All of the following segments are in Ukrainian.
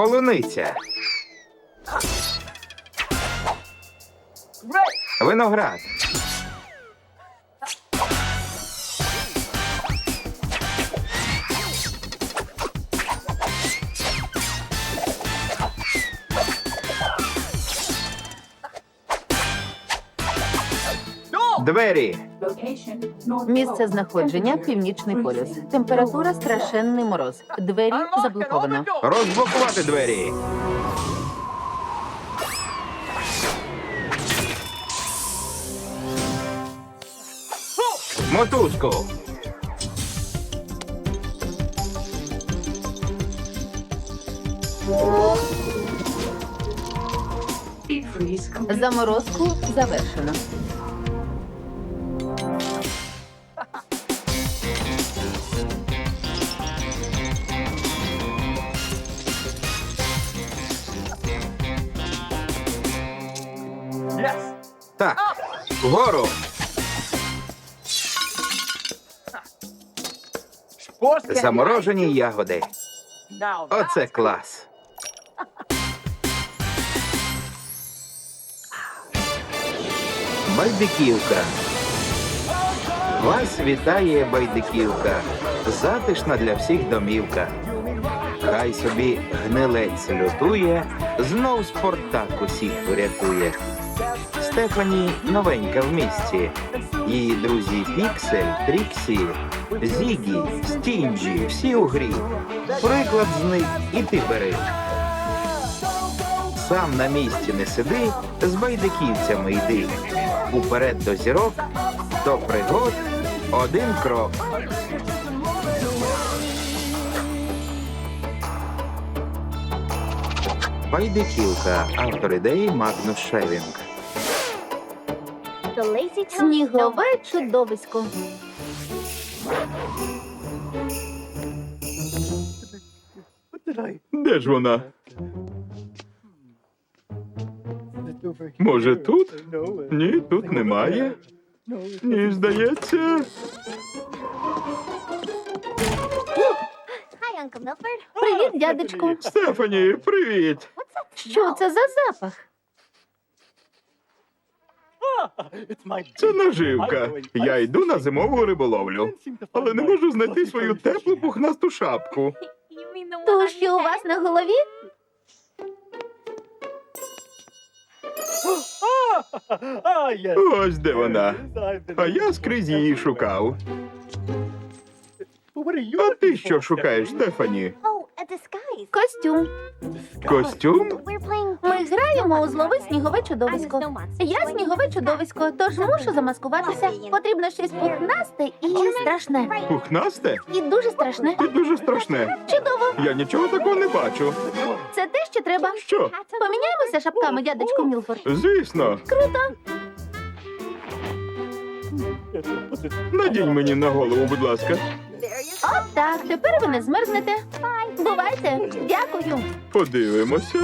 Полуниця. Виноград. Двері. Місце знаходження північний полюс. Температура страшенний мороз. Двері заблоковано. Розблокувати двері. Мотузку. Заморозку завершено. Вгору. Заморожені ягоди. Оце клас. Байдиківка. Вас вітає байдиківка. Затишна для всіх домівка. Хай собі гнилець лютує, знов Спартак усіх порятує. Стефані новенька в місті. Її друзі Піксель, Тріксі, Зігі, Стінджі, всі у грі. Приклад з них і ти бери. Сам на місці не сиди, з байдиківцями йди. Уперед до зірок, до пригод один крок. Байдиківка. Автор ідеї Магнус Шевінг. Снігове чудовисько. Де ж вона? Може, тут? Ні, тут немає. Ні, здається. Привіт, дядечку. Стефані, привіт. Що це за запах? Це наживка. Я йду на зимову риболовлю, але не можу знайти свою теплу пухнасту шапку. То що у вас на голові? Ось де вона. А я скрізь її шукав. А ти що шукаєш, Стефані? Костюм. Костюм? Ми граємо у злови снігове чудовисько. Я снігове чудовисько, тож мушу замаскуватися. Потрібно щось пухнасте і страшне. Пухнасте? І дуже страшне. Ти дуже страшне. Чудово! Я нічого такого не бачу. Це те, що треба. Що? Поміняємося шапками, дядечку Мілфорд. Звісно. Круто! Надінь мені на голову, будь ласка. От так, тепер ви не змерзнете. Бувайте! Дякую! Подивимося.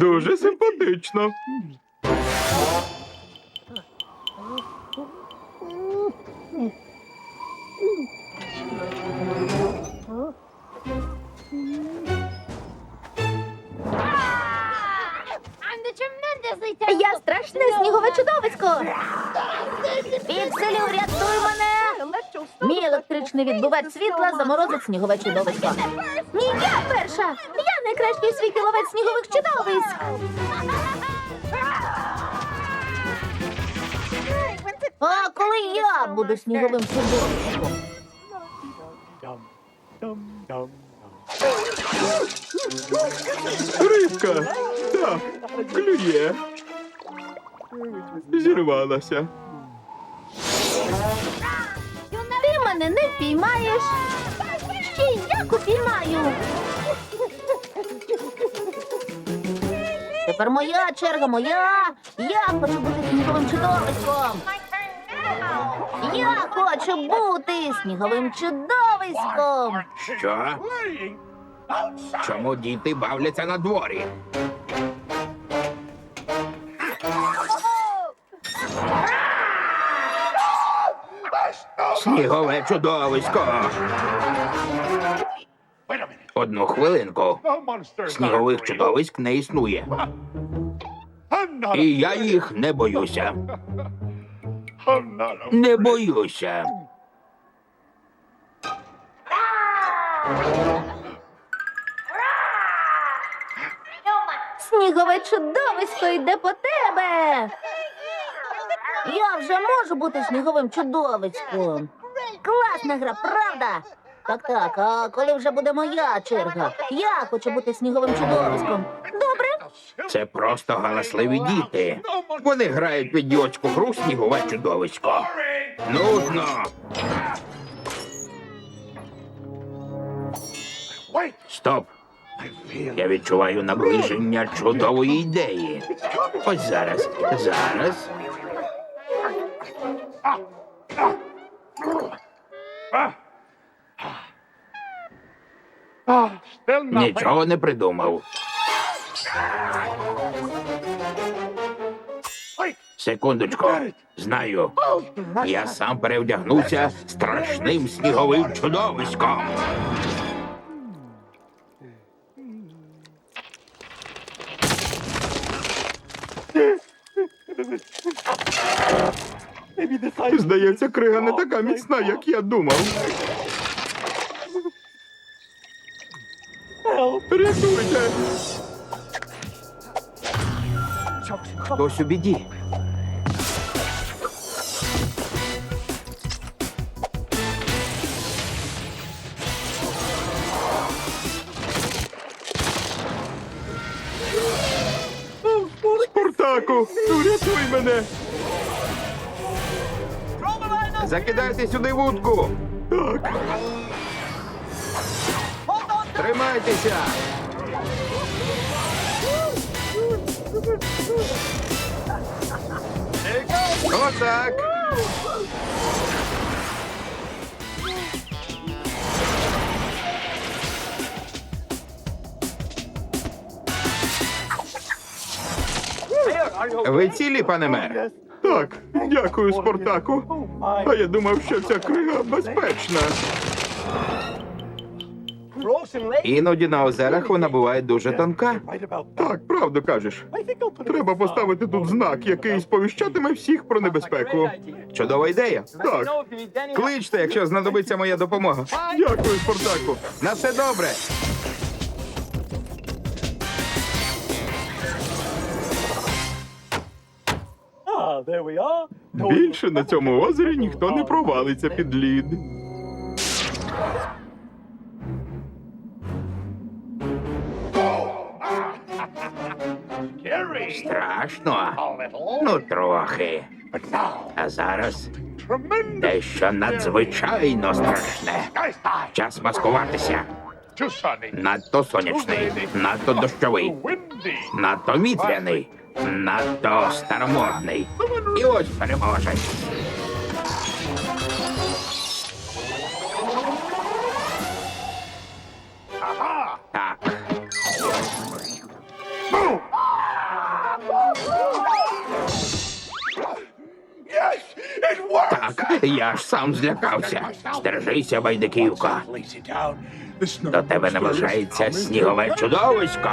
Дуже симпатично. Я страшне снігове чудовисько! Пікселю, врятуй мене! Мій електричний відбувач світла заморозить снігове чудовисько. Ні, я перша! Я найкращий у світі ловець снігових чудовиськ! А коли я буду сніговим чудовиськом? Рибка. Так, клює. Зірвалася. Ти мене не впіймаєш. Ще й як упіймаю. Тепер моя черга, моя. Я хочу бути сніговим чудовиськом. Я хочу бути сніговим чудовиськом. Що? Чому діти бавляться на дворі? Снігове чудовисько. Одну хвилинку. Снігових чудовиськ не існує. І я їх не боюся. Не боюся. Снігове чудовисько йде по тебе. Я вже можу бути сніговим чудовиськом. Класна гра, правда? Так, так, а коли вже буде моя черга? Я хочу бути сніговим чудовиськом. Добре? Це просто галасливі діти. Вони грають в ідіотську гру снігове чудовисько. Нудно. Стоп. Я відчуваю наближення чудової ідеї. Ось зараз. Зараз. Нічого не придумав. Секундочку. Знаю. Я сам перевдягнуся страшним сніговим чудовиськом. Здається, крига не така міцна, як я думав. Рятуйте! Хтось у біді. Спартаку, мене! Закидайте сюди вудку! Так. Тримайтеся! Отак! Ви цілі, пане мер? Так, дякую, Спартаку. А я думав, що ця крига безпечна. Іноді на озерах вона буває дуже тонка. Так, правду кажеш. Треба поставити тут знак, який сповіщатиме всіх про небезпеку. Чудова ідея. Так. Кличте, якщо знадобиться моя допомога. Дякую, Спартаку. На все добре. Більше на цьому озері ніхто не провалиться під лід. Страшно? Ну, трохи. А зараз дещо надзвичайно страшне. Час маскуватися. Надто сонячний, надто дощовий, надто вітряний, надто старомодний. І ось переможець. Так. Так, я ж сам злякався. Стережися, байдиківка. До тебе наближається снігове чудовисько.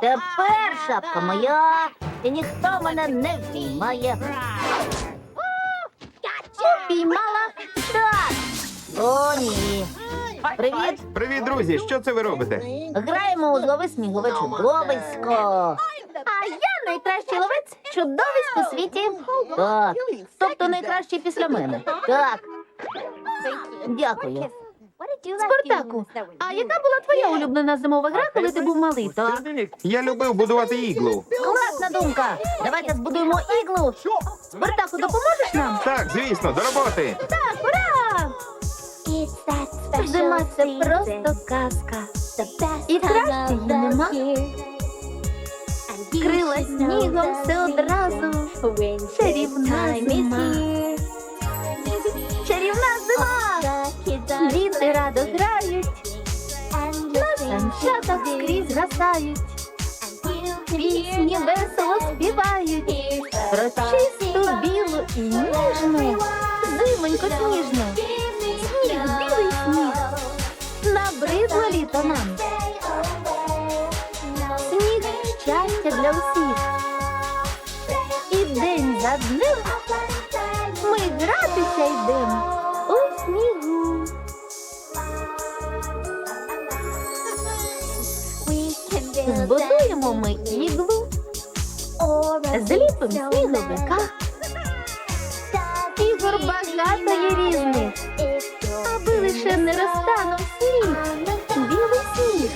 Тепер шапка моя, і ніхто мене не впіймає. Упіймала? Так. О, ні. Привіт. Привіт, друзі! Що це ви робите? Граємо у злови снігове чудовисько. А я найкращий ловець чудовиськ у світі. Так. Тобто найкращий після мене. Так. Дякую. Спартаку, а яка була твоя улюблена зимова гра, коли ти був малий, так? Я любив будувати іглу. Класна думка! Давайте збудуємо іглу. Спартаку, допоможеш нам? Так, звісно, до роботи. Так, ура! Зима це просто казка. І краще її нема. Крила снігом все одразу. Чарівна зима. Чарівна зима. Діти радо грають, танчата скрізь згасають, пісні весело співають, про чисту, білу і ніжну, зимоньку сніжну, сніг, білий сніг, набридло літо нам. Сніг щастя для усіх. І день за днем. Ми гратися йдемо. Збудуємо ми іглу, зліпимо сніговика. Ігор багато є різних, аби лише не розтанув сніг. Білий сніг,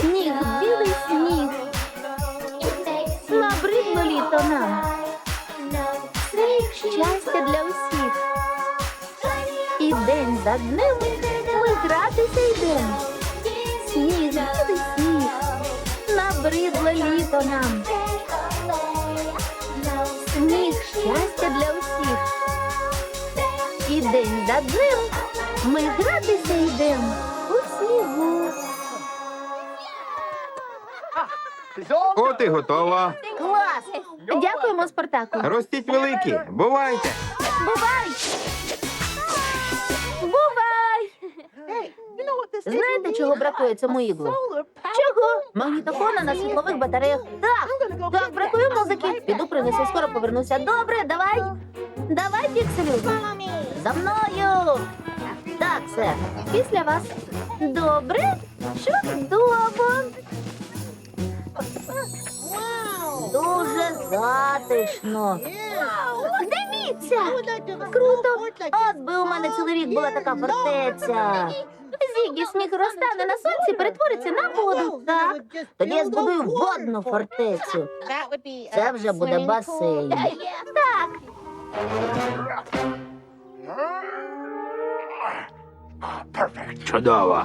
сніг, білий сніг. Набридло літо нам. Сніг щастя для усіх. І день за днем ми гратися Набридло літо нам. Сніг щастя для усіх. І день за днем ми гратися йдемо у снігу. От і готово. Клас! Дякуємо, Спартаку. Ростіть великі, бувайте. Бувай! Бувай! Знаєте, чого бракує цьому іглу? Чого? Магнітофона на світлових батареях. Так, так, бракує музики. Піду принесу, скоро повернуся. Добре, давай. Давай, пікселю. За мною. Так, сер. Після вас. Добре? Чудово. Дуже затишно. Дивіться! Круто! От би у мене цілий рік була така фортеця. Зігі сніг розтане на сонці, перетвориться на воду. Так. Тоді я збудую водну фортецю. Це вже буде басейн. Так. Чудово.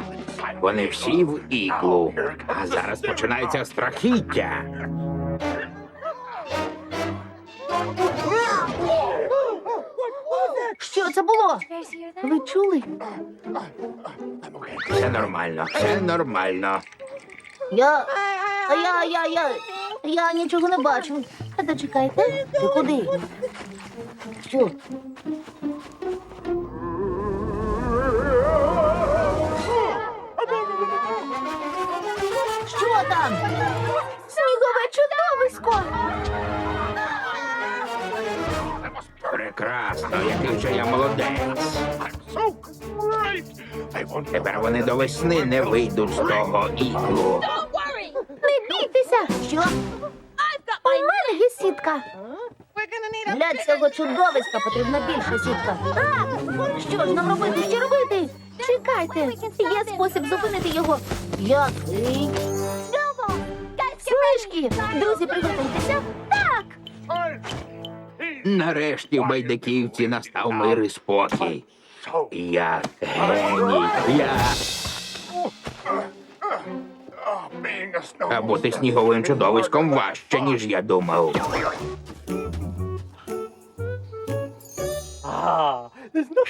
Вони всі в іглу. А зараз починається страхіття. Що це було? Ви чули? Все нормально, все нормально. Я. Я, я, я. Я нічого не бачу. Та дочекайте. Ти куди? Що? Що там? Снігове чудовисько! Прекрасно, який же я молодець. Тепер вони до весни не вийдуть з того іглу. Не бійтеся! Що? У мене є сітка. Для цього чудовиська потрібна більша сітка. Так! Що ж нам робити? Що робити? Чекайте, є спосіб зупинити його. Який? Снижки! Друзі, приготуйтеся. Нарешті в байдиківці настав мир і спокій. Я геній. Я. А бути сніговим чудовиськом важче, ніж я думав.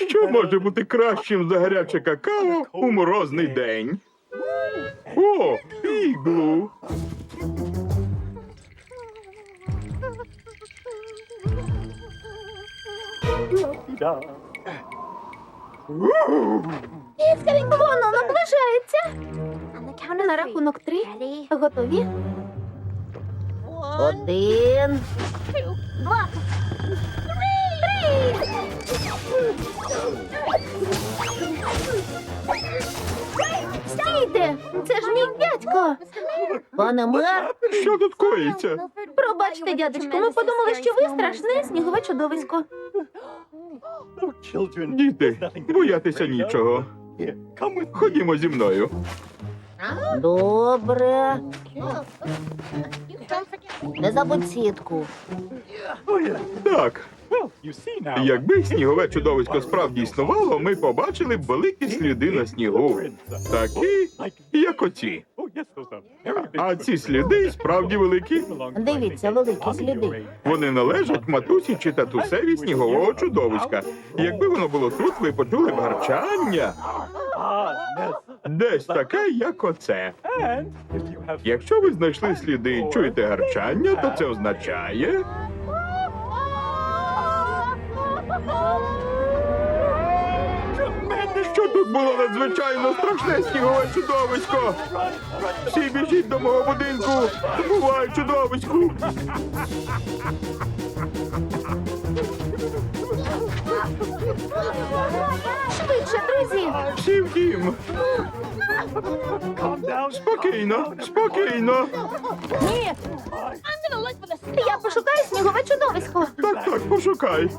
Що може бути кращим за гаряче какао у морозний день? О, іглу! Воно наближається. На рахунок три. Готові? Один. Два. Три. Стійте! Це ж мій дядько. Пане мер, Що тут коїться? пробачте, дядечко, ми подумали, що ви страшне снігове чудовисько. Діти, боятися нічого. Ходімо зі мною. Добре. Не забудь сітку. Так, якби снігове чудовисько справді існувало, ми побачили б великі сліди на снігу. Такі, як оці. А ці сліди справді великі. Дивіться, великі сліди. Вони належать матусі чи татусеві снігового чудовиська. Якби воно було тут, ви почули б гарчання. Десь таке, як оце. Якщо ви знайшли сліди і чуєте гарчання, то це означає. Що тут було надзвичайно страшне снігове чудовисько. Всі біжіть до мого будинку. Бувай, чудовиську. Швидше, друзі! Всі в дім. Спокійно, спокійно. Ні! Я пошукаю снігове чудовисько. Так, так, пошукай.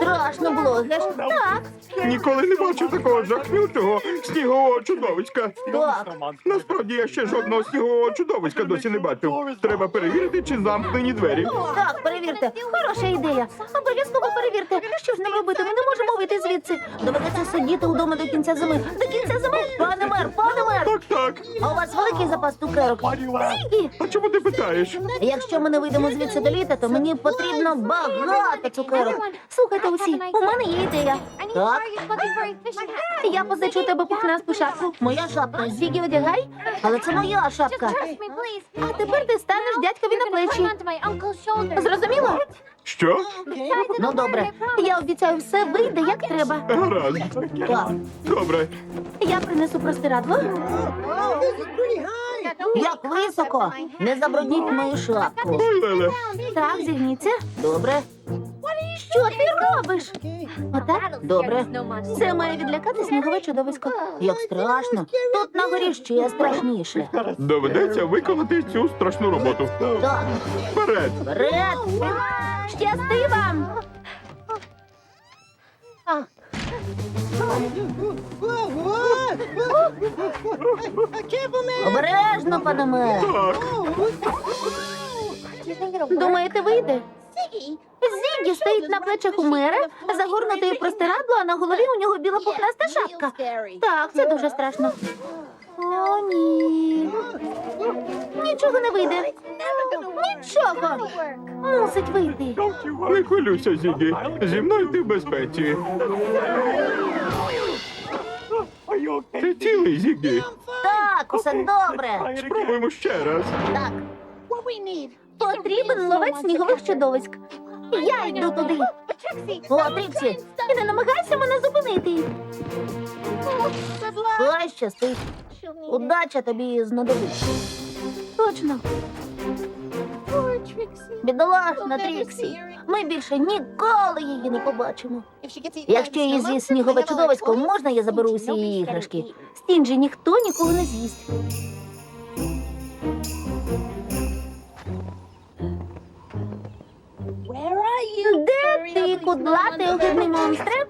Страшно було, геш? Так, Ніколи не бачив такого жахнючого снігового чудовиська. так. Насправді я ще жодного снігового чудовиська досі не бачив. Треба перевірити, чи замкнені двері. Так, перевірте. Хороша ідея. Обов'язково перевірте. Що ж нам робити? Ми не можемо вийти звідси. Доведеться сидіти вдома до кінця зими. До кінця зими? Пане мер, пане мер! Так, так. А у вас великий запас цукерок? Зігі! А чому ти питаєш? Якщо ми не вийдемо звідси до літа, то мені потрібно багато цукерок. Слухайте усі, у мене є ідея. Так, я позичу тебе пухнасту шапку. Моя шапка. Зігі одягай, але це моя шапка. А тепер ти станеш дядькові на плечі. Зрозуміло? Що? Ну добре. Я обіцяю, все вийде як треба. Гаразд. Добре. я принесу простирадло. Як високо? Не забрудніть мою шапку. Леле. Так, зігніться. Добре. Що ти робиш? Отак? Добре. Це має відлякати снігове чудовисько. Як страшно. Тут на горі ще страшніше. Доведеться виконати цю страшну роботу. Так, Вперед! вперед! Щасти вам! Обережно, пане мер. Так. Думаєте, вийде? Зігі стоїть на плечах у мера, загорнутий в простирадло, а на голові у нього біла пухнаста шапка. Так, це дуже страшно. О, ні. Нічого не вийде. Нічого. Мусить вийти. Не хвилюйся, Зігі. Зі мною ти в безпеці. Ти цілий, Зігі. Так, усе добре. Спробуємо ще раз. Так. Потрібен ловець снігових чудовиськ. Я йду туди. О, Тріксі, і не намагайся мене зупинити. Хай щастить. Удача тобі знадобиться. Точно. Бідолашна Тріксі. Ми більше ніколи її не побачимо. Якщо її з'їсть снігове чудовисько, можна я заберу усі її іграшки? Стінджі ніхто нікого не з'їсть. Де ти, кудлатий огидний монстре?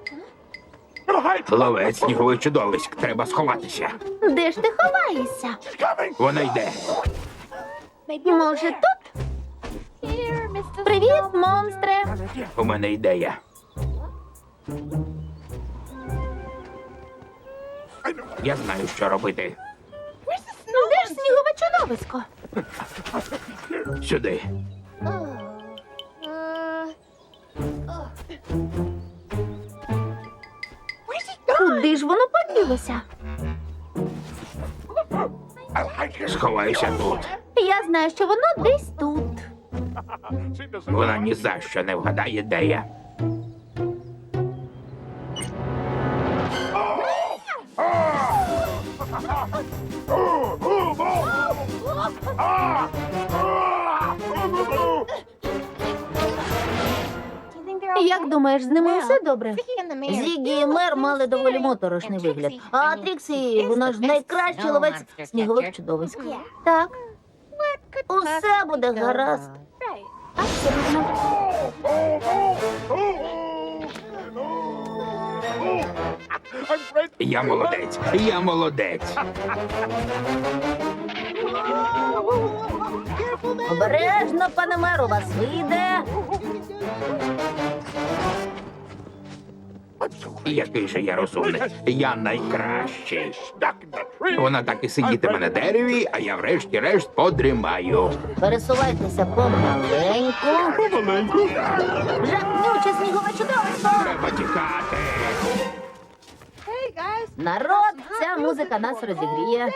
Ловець снігових чудовиськ. Треба сховатися. Де ж ти ховаєшся? Вона йде. Може, тут? Привіт, монстре. У мене ідея. Я знаю, що робити. Де ж снігове чудовисько? Сюди. Куди ж воно поділося? Сховаюся тут. Я знаю, що воно десь тут. Вона ні за що не вгадає, де я. Як думаєш, з ними все добре? Зігі і мер мали доволі моторошний вигляд. А Тріксі, вона ж найкращий ловець снігових чудовиськ. Так. Усе буде гаразд. Абсолютно. Я молодець. Я молодець. Обережно, пане мер, у вас вийде. Який же я розумний. Я найкращий. Вона так і сидітиме на дереві, а я врешті-решт подрімаю. Пересувайтеся помаленьку. Помаленьку. Жахнюче снігове чудовисько. Треба тікати. Народ, ця музика нас розігріє.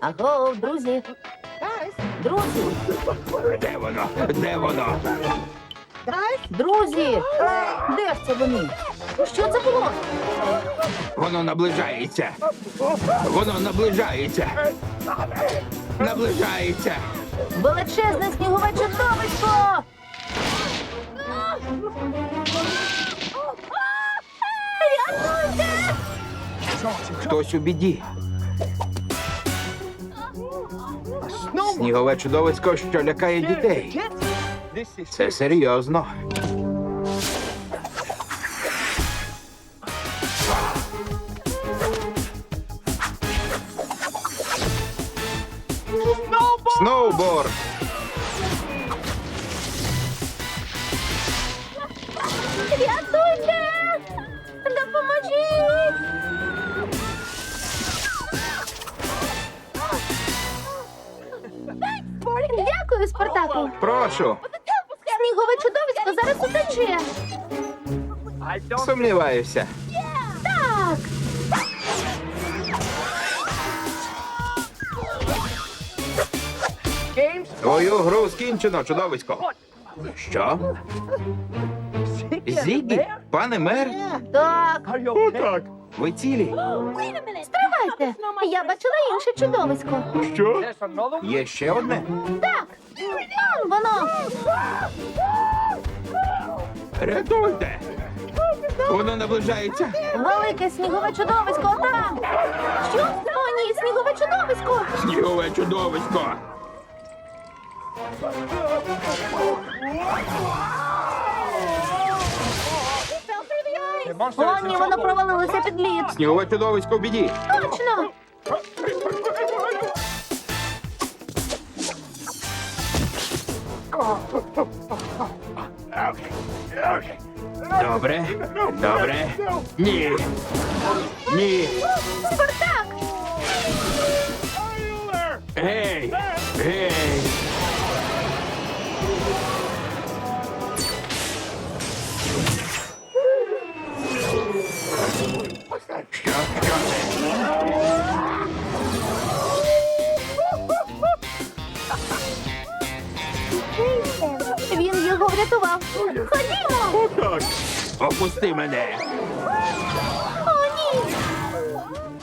Аго, друзі, друзі, Де воно? Де воно? Друзі, де ж це вони? Що це було? Воно наближається. Воно наближається. Наближається. Величезне снігове чудовисько! Рятуйте! Хтось у біді. Снігове чудовисько, що лякає дітей. Це серйозно. Спартаку! Снігове чудовисько зараз утече! Сумніваюся. Так! Твою гру скінчено, чудовисько. Що? Зігі? Пане мер? Так! Отак. Ви цілі? Стривайте! Я бачила інше чудовисько. Що? Є ще одне? Так! Там воно! Рятуйте! Воно наближається. Велике снігове чудовисько там! Що? О, ні, снігове чудовисько! Снігове чудовисько. О, ні, воно провалилося під лід! Снігове чудовисько в біді. Точно! Добре. Добре. Ні. Ні. Спартак! Гей! Гей! Отак. Опусти мене. О, ні!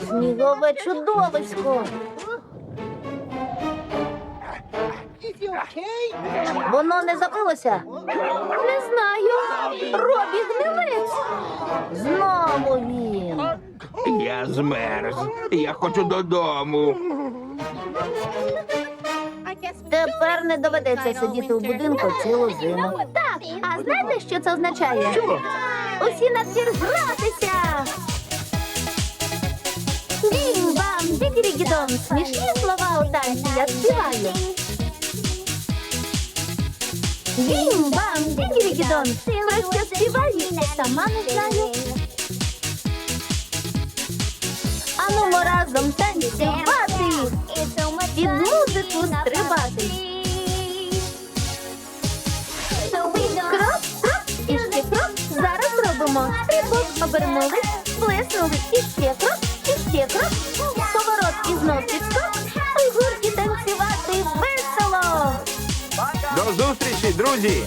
Снігове чудовисько! Воно не забилося? Не знаю. Робі гнилець. Знову він. Я змерз. Я хочу додому. Тепер не доведеться сидіти у будинку цілу зиму. А знаєте, що це означає? Що? Усі на двір гратися! Бім-бам, дігірігідон, смішні слова у танці я співаю. Бім-бам, дігірігідон, про що співаю, сама не знаю. Анумо разом танцювати, під музику стрибати. Стрибок обернулись, плеснули, і ще крок, і ще крок. Поворот і знов підскок. У гурті танцювати весело. До зустрічі, друзі!